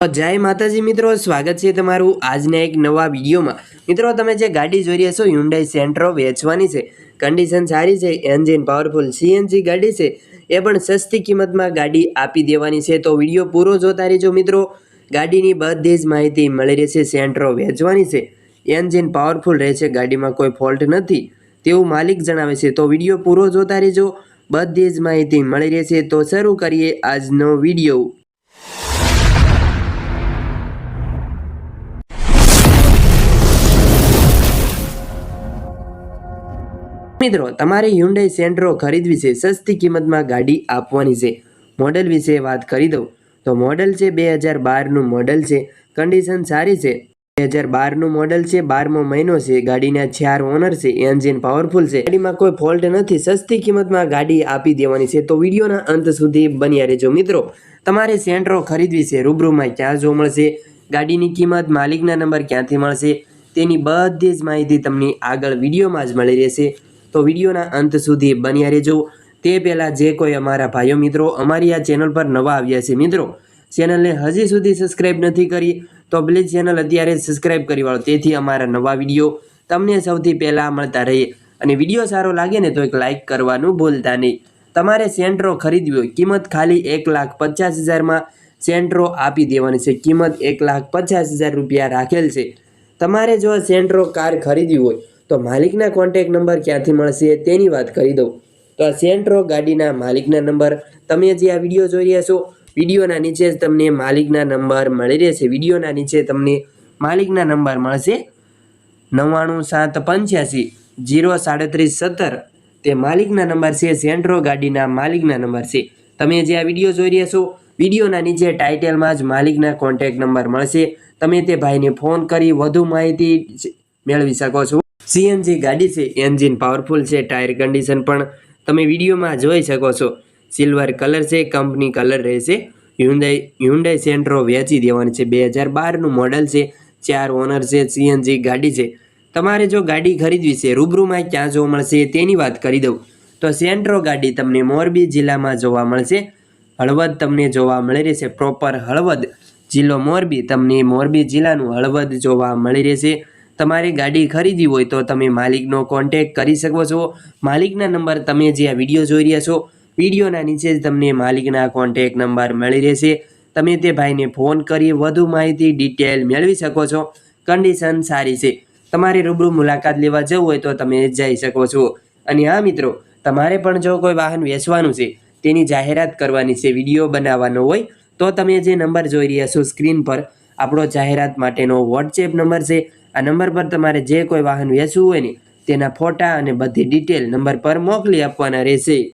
જય માતાજી મિત્રો, સ્વાગત છે તમારું આજના એક નવા વિડીયોમાં. મિત્રો, તમે જે ગાડી જોઈ રહ્યા છો હ્યુન્ડાઈ સેન્ટ્રો વેચવાની છે. કન્ડિશન સારી છે એન્જિન પાવરફુલ સીએનજી ગાડી છે. એ પણ સસ્તી કિંમતમાં ગાડી આપી દેવાની છે. તો વીડિયો પૂરો જોતા રહેજો મિત્રો. ગાડીની બધી જ માહિતી મળી રહેશે સેન્ટ્રો વેચવાની છે. એન્જિન પાવરફુલ રહેશે ગાડીમાં કોઈ ફોલ્ટ નથી. તેવું માલિક જણાવે છે. તો વીડિયો પૂરો જોતા રહેજો. બધી જ માહિતી મળી રહેશે. તો શરૂ કરીએ આજનો વીડિયો. મિત્રો, તમારે હ્યુન્ડાઈ સેન્ટ્રો ખરીદવી છે. સસ્તી કિંમતમાં ગાડી આપવાની છે. મોડલ વિશે વાત કરી દઉં. તો મોડલ છે બે હજાર બારનું મોડલ છે. કન્ડિશન સારી છે. બે હજાર બારનું મોડલ છે. બારમો મહિનો છે. ગાડીના ચાર ઓનર છે. એન્જિન પાવરફુલ છે. ગાડીમાં કોઈ ફોલ્ટ નથી. સસ્તી કિંમતમાં ગાડી આપી દેવાની છે. તો વિડીયોના અંત સુધી બન્યા રહેજો મિત્રો. તમારે સેન્ટ્રો ખરીદવી છે. રૂબરૂમાં ક્યાં જો મળશે? ગાડીની કિંમત, માલિકના નંબર ક્યાંથી મળશે? તેની બધી જ માહિતી તમને આગળ વિડીયોમાં જ મળી રહેશે. તો વિડીયોના અંત સુધી બન્યા રહેજો. તે પહેલાં જે કોઈ અમારા ભાઈઓ મિત્રો અમારી આ ચેનલ પર નવા આવ્યા છે મિત્રો, ચેનલને હજી સુધી સબસ્ક્રાઈબ નથી કરી, તો પ્લીઝ ચેનલ અત્યારે સબસ્ક્રાઈબ કરી વાળો. તેથી અમારા નવા વીડિયો તમને સૌથી પહેલાં મળતા રહે અને વીડિયો સારો લાગે ને તો એક લાઇક કરવાનું ભૂલતા નહીં. તમારે સેન્ટ્રો ખરીદવી હોય, કિંમત ખાલી એક લાખ પચાસ હજારમાં સેન્ટ્રો આપી દેવાની છે. કિંમત એક લાખ પચાસ હજાર રૂપિયા રાખેલ છે. તમારે જો સેન્ટ્રો કાર ખરીદવી હોય તો માલિકના કોન્ટેક નંબર ક્યાંથી મળશે તેની વાત કરી દઉં. તો આ સેન્ટ્રો ગાડીના માલિકના નંબર તમે જે આ વીડિયો જોઈ રહ્યા છો, વિડીયોના નીચે જ તમને માલિકના નંબર મળી રહેશે. વિડીયોના નીચે તમને માલિકના નંબર મળશે નવ્વાણું સાત પંચ્યાસી જીરો સાડત્રીસ સત્તર. તે માલિકના નંબર છે, સેન્ટ્રો ગાડીના માલિકના નંબર છે. તમે જે આ વીડિયો જોઈ રહ્યા છો, વિડીયોના નીચે ટાઇટલમાં જ માલિકના કોન્ટેક નંબર મળશે. તમે તે ભાઈને ફોન કરી વધુ માહિતી મેળવી શકો છો. સીએનજી ગાડી છે એન્જિન પાવરફુલ છે ટાયર કન્ડિશન પણ તમે વિડીયોમાં જોઈ શકો છો. સિલ્વર કલર છે કંપની કલર રહેશે. હ્યુન્ડાઈ હ્યુન્ડાઈ સેન્ટ્રો વેચી દેવાની છે. બે હજાર બારનું મોડલ છે, ચાર ઓનર છે, સીએનજી ગાડી છે. તમારે જો ગાડી ખરીદવી છે, રૂબરૂમાં ક્યાં જોવા મળશે તેની વાત કરી દઉં. તો સેન્ટ્રો ગાડી તમને મોરબી જિલ્લામાં જોવા મળશે. હળવદ તમને જોવા મળી રહેશે. પ્રોપર હળવદ જિલ્લો મોરબી. તમને મોરબી જિલ્લાનું હળવદ જોવા મળી રહેશે. તમારે ગાડી ખરીદવી હોય તો તમે માલિકનો કોન્ટેક કરી શકો છો. માલિકના નંબર તમે જે આ વીડિયો જોઈ રહ્યા છો, વિડીયોના નીચે જ તમને માલિકના કોન્ટેક નંબર મળી રહેશે. તમે તે ભાઈને ફોન કરી વધુ માહિતી ડિટેલ મેળવી શકો છો. કન્ડિશન સારી છે. તમારે રૂબરૂ મુલાકાત લેવા જવું હોય તો તમે જઈ શકો છો. અને હા મિત્રો, તમારે પણ જો કોઈ વાહન વેચવાનું છે, તેની જાહેરાત કરવાની છે વીડિયો બનાવવાનો હોય, તો તમે જે નંબર જોઈ રહ્યા છો સ્ક્રીન પર, આપણો જાહેરાત માટેનો વોટ્સએપ નંબર છે. આ નંબર પર તમારે જે કોઈ વાહન વેચવું હોય ને, તેના ફોટા અને બધી ડિટેલ નંબર પર મોકલી આપવાના રહેશે.